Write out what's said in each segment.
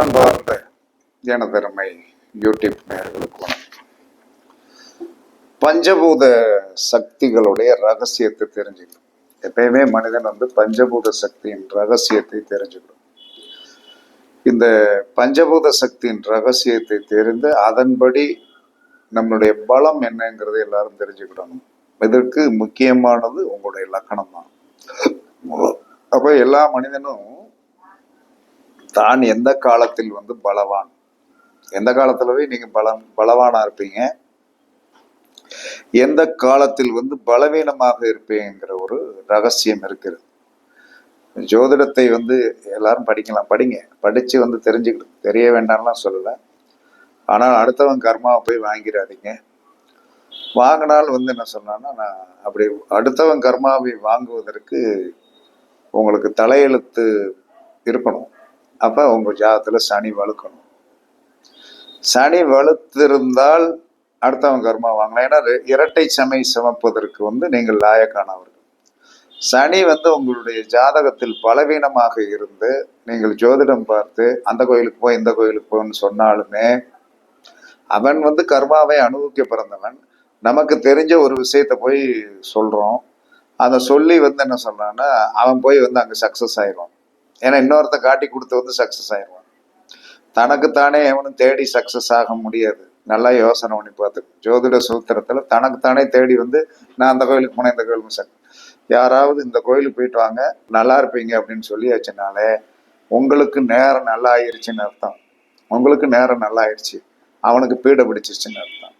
அன்பார்ந்த ஜனதருமை யூடியூப் நேர்களுக்கு வணக்கம். பஞ்சபூத சக்திகளுடைய ரகசியத்தை தெரிஞ்சுக்கணும். எப்பயுமே மனிதன் வந்து பஞ்சபூத சக்தியின் ரகசியத்தை தெரிஞ்சுக்கணும். இந்த பஞ்சபூத சக்தியின் ரகசியத்தை தெரிந்து அதன்படி நம்மளுடைய பலம் என்னங்கிறது எல்லாரும் தெரிஞ்சுக்கிடணும். இதற்கு முக்கியமானது உங்களுடைய லக்கணம் தான் அப்போ எல்லா மனிதனும் தான் எந்த காலத்தில் வந்து பலவான்? எந்த காலத்துலவே நீங்க பலம் பலவானா இருப்பீங்க? எந்த காலத்தில் வந்து பலவீனமாக இருப்பீங்கிற ஒரு ரகசியம் இருக்கிறது. ஜோதிடத்தை வந்து எல்லாரும் படிக்கலாம். படிங்க. படிச்சு வந்து தெரிஞ்சுக்கிட்டு தெரிய வேண்டாம்லாம் சொல்லலை. ஆனால் அடுத்தவன் கர்மாவை போய் வாங்கிடாதீங்க வாங்கினால் வந்து என்ன சொன்னான்னா நான் அப்படி அடுத்தவன் கர்மாவை வாங்குவதற்கு உங்களுக்கு தலையெழுத்து இருக்கணும். அப்போ உங்கள் ஜாதத்தில் சனி வலுக்கணும் சனி வலுத்திருந்தால் அடுத்தவன் கர்மா வாங்கலாம். ஏன்னா இரட்டை சமை சுமப்பதற்கு வந்து நீங்கள் லாயக்கானவர்கள். சனி வந்து உங்களுடைய ஜாதகத்தில் பலவீனமாக இருந்து நீங்கள் ஜோதிடம் பார்த்து அந்த கோயிலுக்கு போய் இந்த கோயிலுக்கு போன்னு சொன்னாலுமே அவன் வந்து கர்மாவை அனுபவிக்க பிறந்தவன். நமக்கு தெரிஞ்ச ஒரு விஷயத்த போய் சொல்றோம். அதை சொல்லி வந்து என்ன சொல்றான்னா அவன் போய் வந்து அங்கே சக்ஸஸ் ஆயிடும் ஏன்னா இன்னொருத்த காட்டி கொடுத்து வந்து சக்ஸஸ் ஆயிடுவான் தனக்குத்தானே எவனும் தேடி சக்ஸஸ் ஆக முடியாது. நல்லா யோசனை பண்ணி பார்த்து. ஜோதிட சூத்திரத்தில் தனக்குத்தானே தேடி வந்து நான் அந்த கோயிலுக்கு போனேன் இந்த கோயிலுக்கு சக் யாராவது இந்த கோயிலுக்கு போயிட்டு வாங்க நல்லா இருப்பீங்க அப்படின்னு சொல்லியாச்சுனாலே உங்களுக்கு நேரம் நல்லா ஆயிடுச்சுன்னு அர்த்தம். உங்களுக்கு நேரம் நல்லா ஆயிடுச்சு அவனுக்கு பீடை பிடிச்சிருச்சுன்னு அர்த்தம்.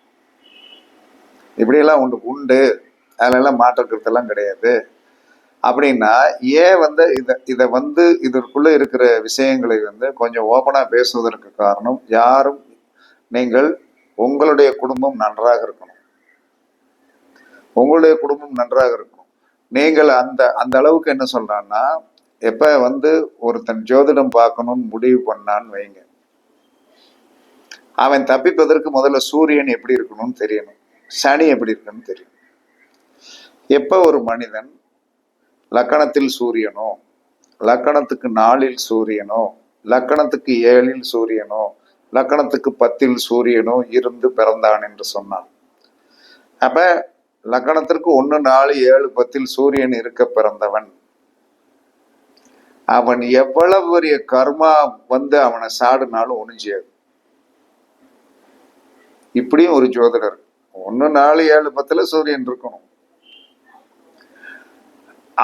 இப்படியெல்லாம் உண்டு உண்டு. அதிலெல்லாம் மாற்றக்கிறதெல்லாம் கிடையாது. அப்படின்னா ஏன் வந்து இதை இதை வந்து இதற்குள்ள இருக்கிற விஷயங்களை வந்து கொஞ்சம் ஓப்பனாக பேசுவதற்கு காரணம் யாரும் நீங்கள் உங்களுடைய குடும்பம் நன்றாக இருக்கணும். உங்களுடைய குடும்பம் நன்றாக இருக்கும் நீங்கள் அந்த அந்த அளவுக்கு என்ன சொல்றான்னா எப்ப வந்து ஒருத்தன் ஜோதிடம் பார்க்கணும்னு முடிவு பண்ணான்னு வைங்க. அவன் தப்பிப்பதற்கு முதல்ல சூரியன் எப்படி இருக்கணும்னு தெரியணும். சனி எப்படி இருக்கணும்னு தெரியும் எப்ப ஒரு மனிதன் லக்கணத்தில் சூரியனோ லக்கணத்துக்கு நாலில் சூரியனோ லக்கணத்துக்கு ஏழில் சூரியனோ லக்கணத்துக்கு பத்தில் சூரியனோ இருந்து பிறந்தான் என்று சொன்னான் அப்ப லக்கணத்திற்கு ஒன்று நாலு ஏழு பத்தில் சூரியன் இருக்க பிறந்தவன். அவன் எவ்வளவு பெரிய கர்மா வந்து அவனை சாடுனாலும் ஒணிஞ்சியாது இப்படியும் ஒரு ஜோதிடர் ஒன்று நாலு ஏழு பத்தில் சூரியன் இருக்கணும்.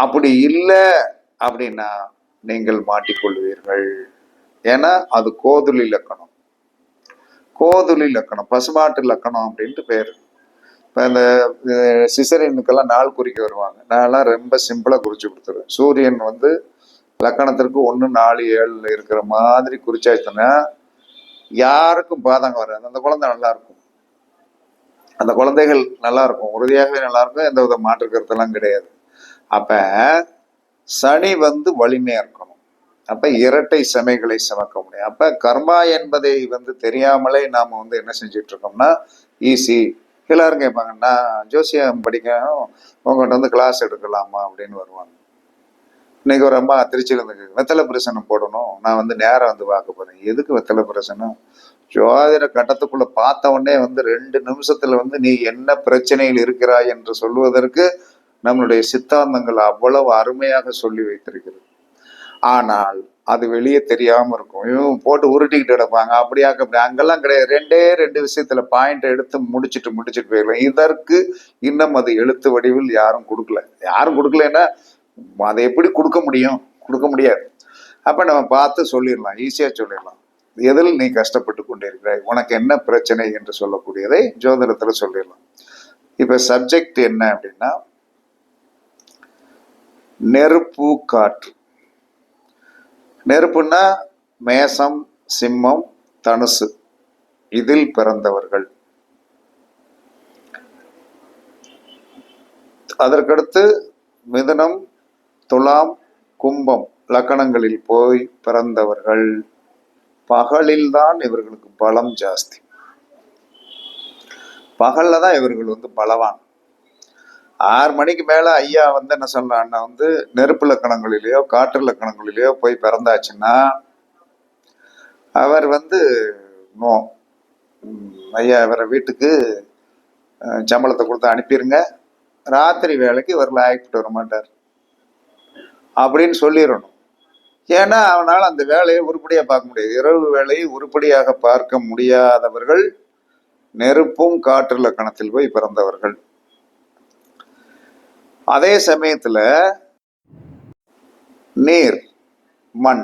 அப்படி இல்லை அப்படின்னா நீங்கள் மாட்டிக்கொள்வீர்கள். ஏன்னா அது கோதுலி இலக்கணம் கோதுலி இலக்கணம் பசுமாட்டு இலக்கணம் அப்படின்ட்டு பேர். இப்போ இந்த சிசரினுக்கெல்லாம் நாள் குறிக்க வருவாங்க. நான்லாம் ரொம்ப சிம்பிளாக குறித்து கொடுத்துருவேன். சூரியன் வந்து லக்கணத்திற்கு ஒன்று நாலு ஏழில் இருக்கிற மாதிரி குறிச்சாச்சுன்னா யாருக்கும் பாதகம் வராது. அந்த குழந்தை நல்லா இருக்கும் அந்த குழந்தைகள் நல்லா இருக்கும் உறுதியாகவே நல்லா இருக்கும் எந்த வித மாற்று கருத்தெல்லாம் கிடையாது. அப்ப சனி வந்து வலிமையா இருக்கணும். அப்ப இரட்டை சமைகளை சமைக்க முடியும். அப்ப கர்மா என்பதை வந்து தெரியாமலே நாம வந்து என்ன செஞ்சுட்டு இருக்கோம்னா ஈஸி எல்லாரும் கேட்பாங்க நான் ஜோசியம் படிக்கணும் உங்கள்கிட்ட வந்து கிளாஸ் எடுக்கலாமா அப்படின்னு வருவாங்க. இன்னைக்கு ஒரு அம்மா திருச்சியில இருந்து வெத்தலை பிரசனம் போடணும். நான் வந்து நேரம் வந்து பார்க்க போறேன். எதுக்கு வெத்தலை பிரசனம் ஜோதிட கட்டத்துக்குள்ள பார்த்த உடனே வந்து ரெண்டு நிமிஷத்துல வந்து நீ என்ன பிரச்சனையில் இருக்கிறாய் என்று சொல்வதற்கு நம்மளுடைய சித்தாந்தங்கள் அவ்வளவு அருமையாக சொல்லி வைத்திருக்கிறது. ஆனால் அது வெளியே தெரியாம இருக்கும். இவன் போட்டு உருட்டிக்கிட்டு கிடப்பாங்க. அப்படியாக்க அப்படி. அங்கெல்லாம் கிடையாது. ரெண்டே ரெண்டு விஷயத்துல பாயிண்ட் எடுத்து முடிச்சிட்டு முடிச்சுட்டு போயிடுவேன் இதற்கு இன்னும் அது எழுத்து வடிவில் யாரும் கொடுக்கல. யாரும் கொடுக்கலன்னா அதை எப்படி கொடுக்க முடியும்? கொடுக்க முடியாது. அப்ப நம்ம பார்த்து சொல்லிடலாம். ஈஸியா சொல்லிடலாம். எதில் நீ கஷ்டப்பட்டு கொண்டிருக்கிறாய்? உனக்கு என்ன பிரச்சனை என்று சொல்லக்கூடியதை ஜோதிடத்துல சொல்லிடலாம். இப்ப சப்ஜெக்ட் என்ன அப்படின்னா நெருப்பு காற்று. நெருப்புன்னா மேசம் சிம்மம் தனுசு. இதில் பிறந்தவர்கள். அதற்கடுத்து மிதுனம் துலாம் கும்பம் லக்கணங்களில் போய் பிறந்தவர்கள். பகலில்தான் இவர்களுக்கு பலம் ஜாஸ்தி. பகல்ல தான் இவர்கள் வந்து பலவான். ஆறு மணிக்கு மேல ஐயா வந்து என்ன சொல்றான்னா வந்து நெருப்பு லக்கணங்களிலேயோ காற்று லக்கணங்களிலேயோ போய் பிறந்தாச்சுன்னா அவர் வந்து நோ ஐயா இவரை வீட்டுக்கு சம்பளத்தை கொடுத்து அனுப்பிடுங்க ராத்திரி வேலைக்கு இவர் லாய்க்கிட்டு வர மாட்டார். அப்படின்னு சொல்லிடணும். ஏன்னா அவனால் அந்த வேலையை உருப்படியாக பார்க்க முடியாது. இரவு வேலையை உருப்படியாக பார்க்க முடியாதவர்கள் நெருப்பும் காற்று லக்கணத்தில் போய் பிறந்தவர்கள். அதே சமயத்தில் நீர் மண்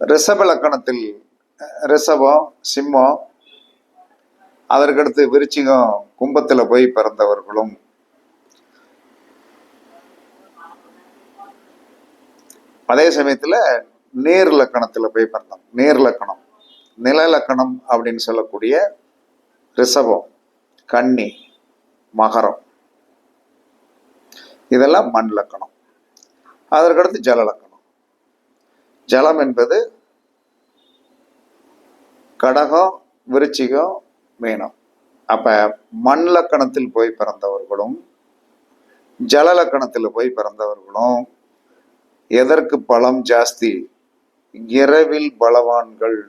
ரிஷப லக்கணத்தில் ரிஷபம் சிம்மம் அதற்கடுத்து விருச்சிகம் கும்பத்தில் போய் பிறந்தவர்களும். அதே சமயத்தில் நேர் லக்கணத்தில் போய் பிறந்தோம். நேர் லக்கணம். நில லக்கணம் அப்படின்னு சொல்லக்கூடிய ரிஷபம் கன்னி மகரம். இதெல்லாம் மண் லக்கணம். அதற்கடுத்து ஜல லக்கணம். ஜலம் என்பது கடகம் விருச்சிகம் மீனம். அப்ப மண் லக்கணத்தில் போய் பிறந்தவர்களும் ஜல லக்கணத்தில் போய் பிறந்தவர்களும் எதற்கு பலம் ஜாஸ்தி? இரவில் பலவான்கள்.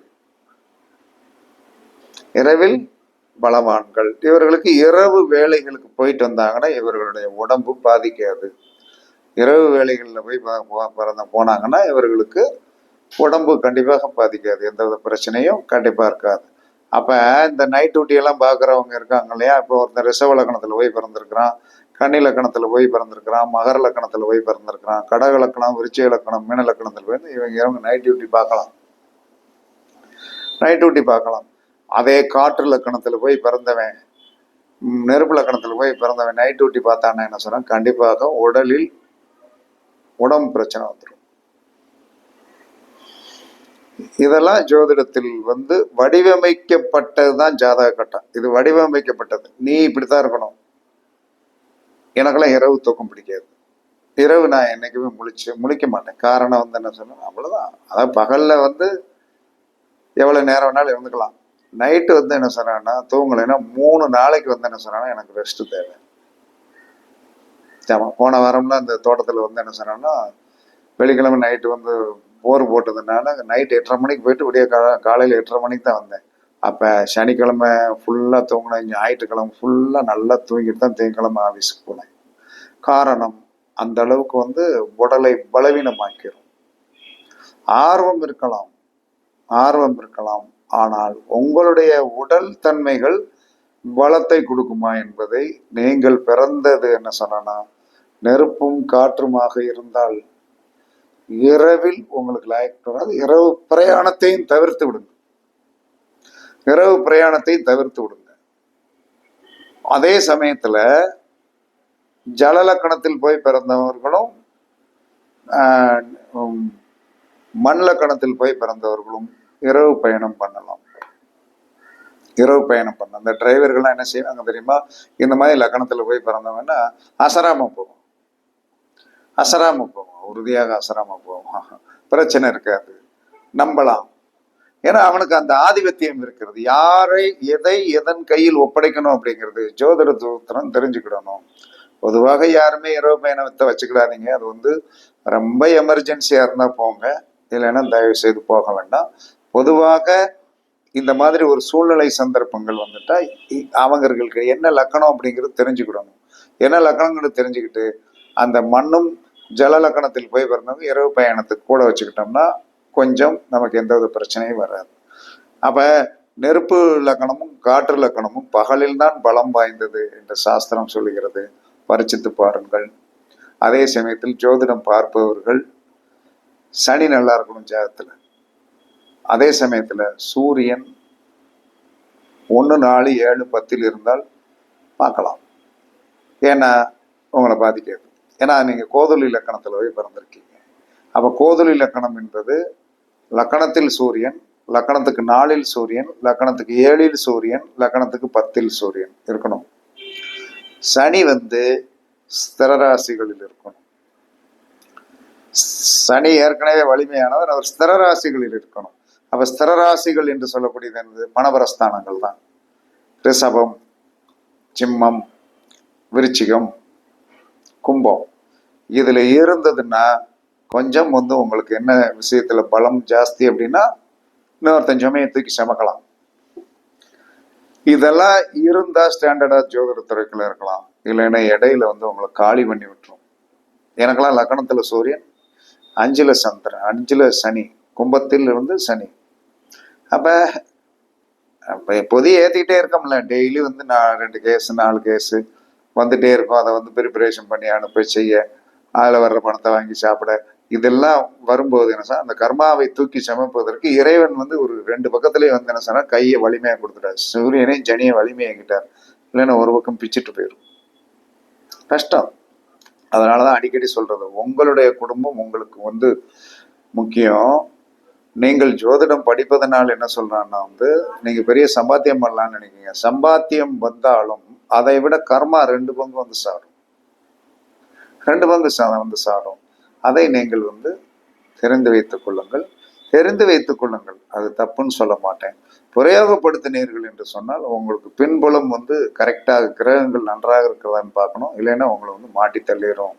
இரவில் பலவான்கள். இவர்களுக்கு இரவு வேலைகளுக்கு போயிட்டு வந்தாங்கன்னா இவர்களுடைய உடம்பு பாதிக்காது. இரவு வேலைகளில் போய் பிறந்த போனாங்கன்னா இவர்களுக்கு உடம்பு கண்டிப்பாக பாதிக்காது. எந்த வித பிரச்சனையும் கண்டிப்பாக இருக்காது. அப்போ இந்த நைட் டியூட்டியெல்லாம் பார்க்குறவங்க இருக்காங்க இல்லையா? இப்போ ஒருத்தர் ரிஷவ லக்கணத்தில் போய் பிறந்திருக்கிறான் கன்னி லக்கணத்தில் போய் பிறந்திருக்கிறான் மகர லக்கணத்தில் போய் பிறந்திருக்கிறான் கடக லக்கணம் விருச்சிக லக்கணம் மீன லக்கணத்தில் போய் இவங்க இவங்க நைட் டியூட்டி பார்க்கலாம் நைட் டியூட்டி பார்க்கலாம் அதே காற்று லக்கணத்தில் போய் பிறந்தவன் நெருப்பு லக்கணத்தில் போய் பிறந்தவன் நைட் டியூட்டி பார்த்தான்னா என்ன சொன்னால் கண்டிப்பாக உடலில் உடம்பு பிரச்சனை வந்துடும் இதெல்லாம் ஜோதிடத்தில் வந்து வடிவமைக்கப்பட்டது தான் ஜாதக கட்டம். இது வடிவமைக்கப்பட்டது. நீ இப்படித்தான் இருக்கணும். எனக்கெல்லாம் இரவு தூக்கம் பிடிக்காது. இரவு நான் என்னைக்குமே முழிச்சு முழிக்க மாட்டேன். காரணம் வந்து என்ன சொன்னா அவ்வளவுதான். அதாவது பகல்ல வந்து எவ்வளவு நேரம் வேணாலும் இருந்துக்கலாம். நைட்டு வந்து என்ன சொன்னான்னா தூங்கலைன்னா மூணு நாளைக்கு வந்து என்ன சொன்னான்னா எனக்கு ரெஸ்ட் தேவை. ஆமாம் போன வாரம்லாம் அந்த தோட்டத்தில் வந்து என்ன சொன்னான்னா வெள்ளிக்கிழமை நைட்டு வந்து போர் போட்டதுனால நைட் எட்டரை மணிக்கு போயிட்டு விடிய கா காலையில் எட்டரை மணிக்கு தான் வந்தேன். அப்போ சனிக்கிழமை ஃபுல்லாக தூங்கினேன் ஞாயிற்றுக்கிழமை ஃபுல்லாக நல்லா தூங்கிட்டு தான் திங்கக்கிழமை ஆஃபீஸுக்கு போனேன். காரணம் அந்த அளவுக்கு வந்து உடலை பலவீனமாக்கிறோம் ஆர்வம் இருக்கலாம். ஆர்வம் இருக்கலாம். ஆனால் உங்களுடைய உடல் தன்மைகள் பலத்தை கொடுக்குமா என்பதை நீங்கள் பிறந்தது என்ன சொன்னா நெருப்பும் காற்றுமாக இருந்தால் இரவில் உங்களுக்கு லாய்க்கு வராது இரவு பிரயாணத்தையும் தவிர்த்து விடுங்க. இரவு பிரயாணத்தையும் தவிர்த்து விடுங்க. அதே சமயத்துல ஜலலக்கணத்தில் போய் பிறந்தவர்களும் ஆஹ், உம், மண் லக்கணத்தில் போய் பிறந்தவர்களும் இரவு பயணம் பண்ணலாம். இரவு பயணம் பண்ணலாம். அந்த டிரைவர்கள்லாம் என்ன செய்வாங்க தெரியுமா? இந்த மாதிரி லக்கணத்தில் போய் பிறந்தவங்கன்னா அசராம போவோம் அசராம போவோம் உறுதியாக அசராம போவோம் பிரச்சனை இருக்காது. நம்பலாம். ஏன்னா அவனுக்கு அந்த ஆதிபத்தியம் இருக்கிறது. யாரை எதை எதன் கையில் ஒப்படைக்கணும் அப்படிங்கிறது ஜோதிட தூத்திரம் தெரிஞ்சுக்கிடணும். பொதுவாக யாருமே இரவு பயணத்தை வச்சுக்கிடாதீங்க. அது வந்து ரொம்ப எமர்ஜென்சியா இருந்தா போங்க. இல்லைன்னா தயவு செய்து போக வேண்டாம். பொதுவாக இந்த மாதிரி ஒரு சூழ்நிலை சந்தர்ப்பங்கள் வந்துட்டா இ- அவங்களுக்கு என்ன லக்கணம் அப்படிங்கிறது தெரிஞ்சுக்கிடணும். என்ன லக்கணங்கிறது தெரிஞ்சுக்கிட்டு அந்த மண்ணும் ஜல லக்கணத்தில் போய் பிறந்தவங்க இரவு பயணத்துக்கு கூட வச்சுக்கிட்டோம்னா கொஞ்சம் நமக்கு எந்த வித பிரச்சனையும் வராது. அப்போ நெருப்பு லக்கணமும் காற்று லக்கணமும் பகலில் தான் பலம் வாய்ந்தது என்று சாஸ்திரம் சொல்லுகிறது. பரிச்சித்து பாருங்கள். அதே சமயத்தில் ஜோதிடம் பார்ப்பவர்கள் சனி நல்லா இருக்கணும் ஜாதத்தில் அதே சமயத்தில் சூரியன் ஒன்று நாலு ஏழு பத்தில் இருந்தால் பார்க்கலாம். ஏன்னா உங்களை பாதிக்காது. ஏன்னா நீங்கள் கோதுளி இலக்கணத்தில் போய் பிறந்திருக்கீங்க. அப்போ கோதுளி இலக்கணம் என்பது லக்கணத்தில் சூரியன் லக்கணத்துக்கு நாலில் சூரியன் லக்கணத்துக்கு ஏழில் சூரியன் லக்கணத்துக்கு பத்தில் சூரியன் இருக்கணும். சனி வந்து ஸ்திரராசிகளில் இருக்கணும். சனி ஏற்கனவே வலிமையானவர் அவர் ஸ்திரராசிகளில் இருக்கணும். அப்ப ஸ்திரராசிகள் என்று சொல்லக்கூடியது என்னது? மணவரஸ்தானங்கள் தான். ரிஷபம் சிம்மம் விருச்சிகம் கும்பம். இதுல இருந்ததுன்னா கொஞ்சம் வந்து உங்களுக்கு என்ன விஷயத்துல பலம் ஜாஸ்தி அப்படின்னா இன்னொருத்தன் சுமையை தூக்கி சமக்கலாம். இதெல்லாம் இருந்தா ஸ்டாண்டர்டா ஜோதிடத்துறைக்குள்ள இருக்கலாம். இல்லைன்னா இடையில வந்து உங்களை காலி பண்ணி விட்டுரும். எனக்கெல்லாம் லக்னத்துல சூரியன் அஞ்சுல சந்திரன் அஞ்சுல சனி கும்பத்தில் இருந்து சனி. அப்போ அப்ப பொதியை ஏற்றிக்கிட்டே இருக்கோம்ல. டெய்லி வந்து நான் ரெண்டு கேஸ் நாலு கேஸு வந்துகிட்டே இருக்கும். அதை வந்து ப்ரிப்பரேஷன் பண்ணி அனுப்ப செய்ய அதில் வர்ற பணத்தை வாங்கி சாப்பிட. இதெல்லாம் வரும்போது என்ன சார் அந்த கர்மாவை தூக்கி சமைப்பதற்கு இறைவன் வந்து ஒரு ரெண்டு பக்கத்துலேயே வந்து என்ன சொன்னால் கையை வலிமையாக கொடுத்துட்டார். சூரியனையும் ஜனியை வலிமையாக்கிட்டார் இல்லைன்னா ஒரு பக்கம் பிச்சுட்டு போயிடும் கஷ்டம். அதனால தான் அடிக்கடி சொல்கிறது உங்களுடைய குடும்பம் உங்களுக்கு வந்து முக்கியம். நீங்கள் ஜோதிடம் படிப்பதனால் என்ன சொல்கிறான்னா வந்து நீங்கள் பெரிய சம்பாத்தியம் பண்ணலான்னு நினைக்கிங்க சம்பாத்தியம் வந்தாலும் அதை விட கர்மா ரெண்டு பங்கு வந்து சாடும் ரெண்டு பங்கு சா- வந்து சாடும் அதை நீங்கள் வந்து தெரிந்து வைத்துக் கொள்ளுங்கள். தெரிந்து வைத்துக் கொள்ளுங்கள். அது தப்புன்னு சொல்ல மாட்டேன். பிரயோகப்படுத்தினீர்கள் என்று சொன்னால் உங்களுக்கு பின்புலம் வந்து கரெக்டாக கிரகங்கள் நன்றாக இருக்கிறதான்னு பார்க்கணும். இல்லைன்னா உங்களை வந்து மாட்டி தள்ளிடும்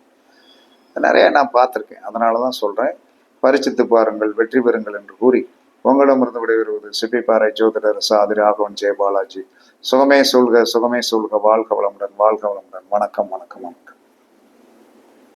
நிறைய நான் பார்த்துருக்கேன். அதனால தான் சொல்கிறேன் பரிசித்து பாருங்கள் வெற்றி பெறுங்கள் என்று கூறி உங்களிடமிருந்து விடைபெறுவது சிப்பிப்பாறை ஜோதிடர் சாதி ராகவன் ஜெயபாலாஜி. சுகமே சொல்க சுகமே சொல்க வாழ்க வளமுடன் வாழ்க வளமுடன். வணக்கம் வணக்கம்.